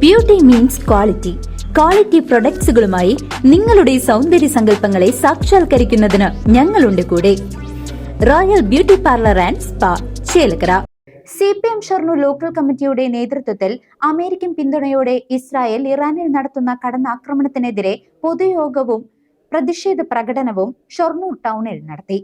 Beauty means quality quality പ്രൊഡക്ട്സുകളുമായി നിങ്ങളുടെ സൗന്ദര്യ സങ്കല്പങ്ങളെ സാക്ഷാത്കരിക്കുന്നതിന് ഞങ്ങളുണ്ട് കൂടെ. Royal beauty parlour and spa Chelakkara. C P M Shoranur local കമ്മിറ്റിയുടെ നേതൃത്വത്തിൽ അമേരിക്കൻ പിന്തുണയോടെ ഇസ്രായേൽ ഇറാനിൽ നടത്തുന്ന കടന്നാക്രമണത്തിനെതിരെ പൊതുയോഗവും പ്രതിഷേധ പ്രകടനവും ഷൊർണൂർ ടൗണിൽ നടത്തി.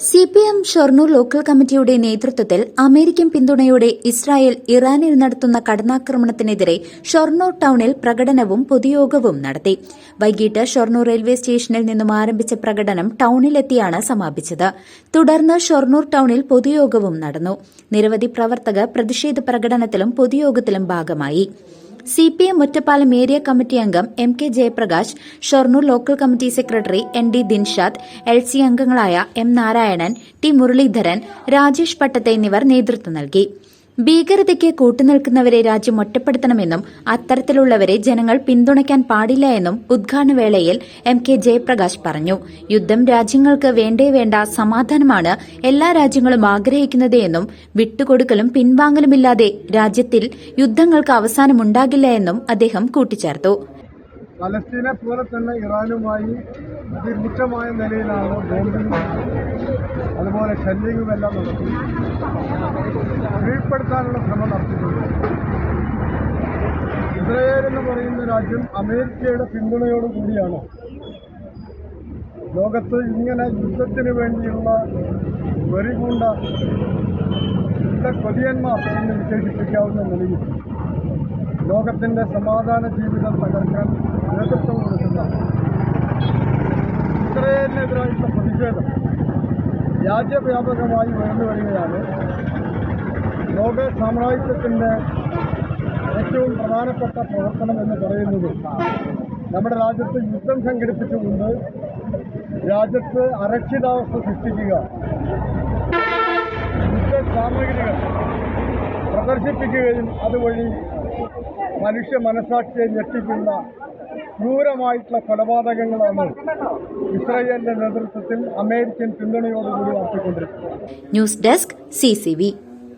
C P M Shoranur local കമ്മിറ്റിയുടെ നേതൃത്വത്തിൽ അമേരിക്കൻ പിന്തുണയോടെ ഇസ്രായേൽ ഇറാനിൽ നടത്തുന്ന കടന്നാക്രമണത്തിനെതിരെ ഷൊർണൂർ ടൌണിൽ പ്രകടനവും പൊതുയോഗവും നടത്തി. വൈകിട്ട് ഷൊർണൂർ റെയിൽവേ സ്റ്റേഷനിൽ നിന്നും ആരംഭിച്ച പ്രകടനം ടൌണിലെത്തിയാണ് സമാപിച്ചത്. തുടർന്ന് ഷൊർണൂർ ടൌണിൽ പൊതുയോഗവും നടന്നു. നിരവധി പ്രവർത്തകർ പ്രതിഷേധ പ്രകടനത്തിലും പൊതുയോഗത്തിലും ഭാഗമായി. C P M Ottapalam area committee അംഗം M K Jayaprakash Shoranur local committee secretary N D Dinshad L C അംഗങ്ങളായ എം നാരായണൻ ടി മുരളീധരൻ രാജേഷ് പട്ടത്തെ എന്നിവർ നേതൃത്വം നൽകി. ഭീകരതയ്ക്ക് കൂട്ടുനിൽക്കുന്നവരെ രാജ്യം ഒറ്റപ്പെടുത്തണമെന്നും അത്തരത്തിലുള്ളവരെ ജനങ്ങൾ പിന്തുണയ്ക്കാൻ പാടില്ല എന്നും ഉദ്ഘാടന വേളയിൽ എം കെ ജയപ്രകാശ് പറഞ്ഞു. യുദ്ധം രാജ്യങ്ങൾക്ക് വേണ്ടേ വേണ്ട സമാധാനമാണ് എല്ലാ രാജ്യങ്ങളും ആഗ്രഹിക്കുന്നതെന്നും വിട്ടുകൊടുക്കലും പിൻവാങ്ങലുമില്ലാതെ രാജ്യത്തിൽ യുദ്ധങ്ങൾക്ക് അവസാനമുണ്ടാകില്ല എന്നും അദ്ദേഹം കൂട്ടിച്ചേർത്തു. പലസ്തീനെ പോലെ തന്നെ ഇറാനുമായി അതിരുദ്ധമായ നിലയിലാണ് ബോംബിംഗ് അതുപോലെ ഷെല്ലിങ്ങും എല്ലാം നടത്തി കീഴ്പ്പെടുത്താനുള്ള ശ്രമം നടത്തിയിട്ടുണ്ട്. ഇസ്രയേൽ എന്ന് പറയുന്ന രാജ്യം അമേരിക്കയുടെ പിന്തുണയോടുകൂടിയാണ് ലോകത്ത് ഇങ്ങനെ യുദ്ധത്തിന് വേണ്ടിയുള്ള വെറികൂണ്ട യുദ്ധ കൊതിയന്മാർ എന്ന് വിശേഷിപ്പിക്കാവുന്ന നിലയിൽ ലോകത്തിന്റെ സമാധാന ജീവിതം തകർക്കാൻ നേതൃത്വം കൊടുക്കുന്ന ഇസ്രയേലിനെതിരായിട്ടുള്ള പ്രതിഷേധം രാജ്യവ്യാപകമായി ഉയർന്നു വരികയാണ്. ലോക സാമ്രാജ്യത്തിന്റെ ഏറ്റവും പ്രധാനപ്പെട്ട പ്രവർത്തനം എന്ന് പറയുന്നത് നമ്മുടെ രാജ്യത്ത് യുദ്ധം സംഘടിപ്പിച്ചുകൊണ്ട് രാജ്യത്ത് അരക്ഷിതാവസ്ഥ സൃഷ്ടിക്കുക. യുദ്ധ സാമഗ്രികൾ പ്രദർശിപ്പിക്കുകയും അതുവഴി മനുഷ്യ മനസാക്ഷിയെ ഞെട്ടിക്കുന്ന ക്രൂരമായിട്ടുള്ള കൊലപാതകങ്ങളാണ് ഇസ്രായേലിന്റെ നേതൃത്വത്തിൽ അമേരിക്കൻ പിന്തുണയോടുകൂടി നടത്തിക്കൊണ്ടിരിക്കുന്നത്. News desk C